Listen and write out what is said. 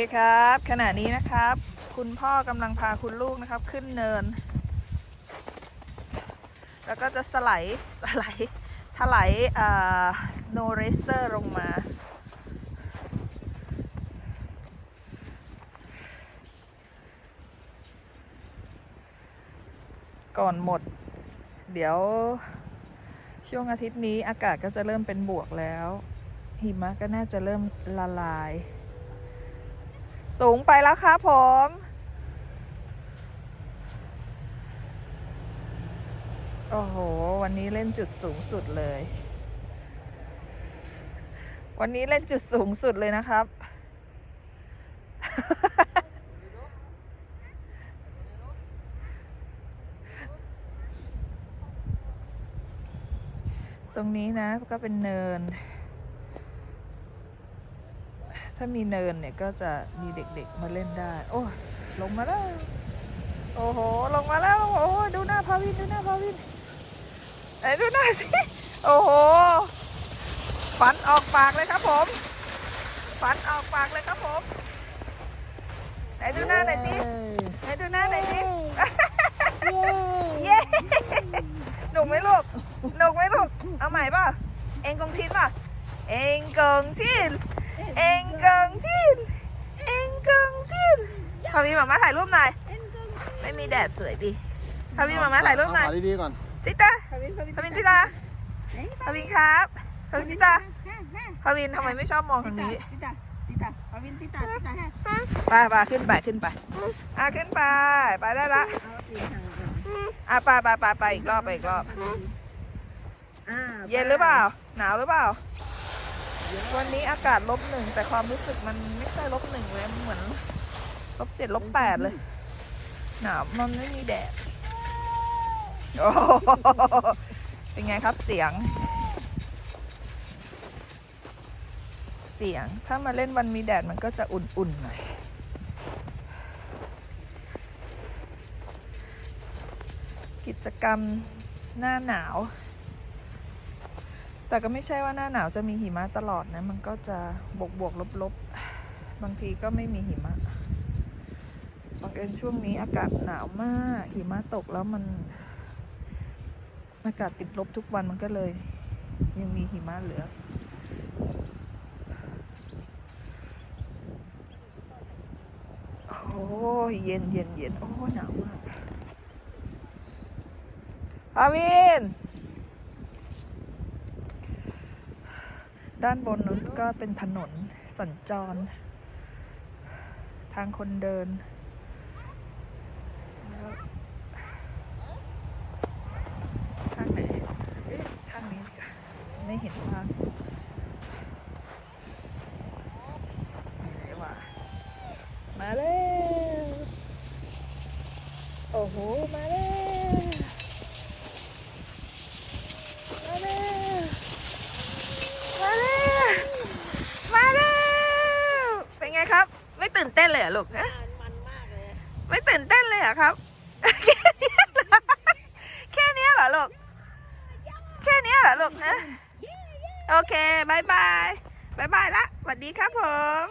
ดีครับขณะนี้นะครับ คุณพ่อกำลังพาคุณลูกนะครับ ขึ้นเนิน แล้วก็จะสไลด์สไลด์ถลายเอ่อ snow racer ลงมา ก่อนหมด เดี๋ยว ช่วงอาทิตย์นี้อากาศก็จะเริ่มเป็นบวกแล้ว หิมะก็น่าจะเริ่มละลาย สูงไปแล้วครับผม โอ้โห วันนี้เล่นจุดสูงสุดเลย วันนี้เล่นจุดสูงสุดเลยนะครับ ตรงนี้นะก็เป็นเนิน ถ้ามีเนินเนี่ยก็จะมีเด็กๆมาเล่นได้ โอ้ยลงมาแล้ว โอ้โห ลงมาแล้ว โอ้โหดูหน้าพาวิน ดูหน้าพาวินไหนดูหน้าสิ โอ้โหฟันออกปากเลยครับผมฟันออกปากเลยครับผมไหนดูหน้าหน่อยสิไหนดูหน้าหน่อยสิเย้หนุกไหมลูกหนุกไหมลูก เอาใหม่ป่ะ เองกงทินป่ะ เองกงทิน เองกงทินเองกงทินพาวินมามาถ่ายรูปหน่อย ไม่มีแดดสวยดีพาวินมามาถ่ายรูปหน่อยถ่ายดีๆก่อนติตาพาวินติตาพาวินครับพาวินติตาพาวินทำไมไม่ชอบมองทางนี้ Tita, tita, Pavin, tita, tita, ha. ไปไปขึ้นไปขึ้นไปอะขึ้นไปไปได้ละ Awak pilih sana. อะไปไปไปไปอีกรอบไปอีกรอบ Ah, เย็นหรือเปล่า หนาวหรือเปล่า วันนี้อากาศลบหนึ่งแต่ความรู้สึกมันไม่ใช่ลบหนึ่งเลยมันเหมือนลบเจ็ดลบแปดเลย หนาวมันไม่มีแดดโอ้โหเป็นไงครับเสียง เสียงถ้ามาเล่นวันมีแดดมันก็จะอุ่นๆหน่อยกิจกรรมหน้าหนาว แต่ก็ไม่ใช่ว่าหน้าหนาวจะมีหิมะตลอดนะ มันก็จะบวกบวกลบลบบางทีก็ไม่มีหิมะบางเอิญช่วงนี้อากาศหนาวมาก หิมะตกแล้วมัน อากาศติดลบทุกวันมันก็เลย ยังมีหิมะเหลือ โอ้ยเย็นเย็นเย็นโอ้หนาวมากพาวิน ด้านบนนู้นก็เป็นถนนสัญจร ทางคนเดินแล้วข้างไหนเอ๊ะข้างนี้ไม่เห็นทางไหนวะมาแล้ว โอ้โห มาแล้วมาแล้วมาแล้วมาแล้วเป็นไงครับ ไม่ตื่นเต้นเลยเหร อลูกฮะมันมากเลยไม่ตื่นเต้นเลยเหรอครับ แค่เนี้ยเหรอแค่เนี้ยเหรอลูก แค่เนี้ยเหรอลูกฮะโอเคบายบายบายบายละสวัสดีครับผม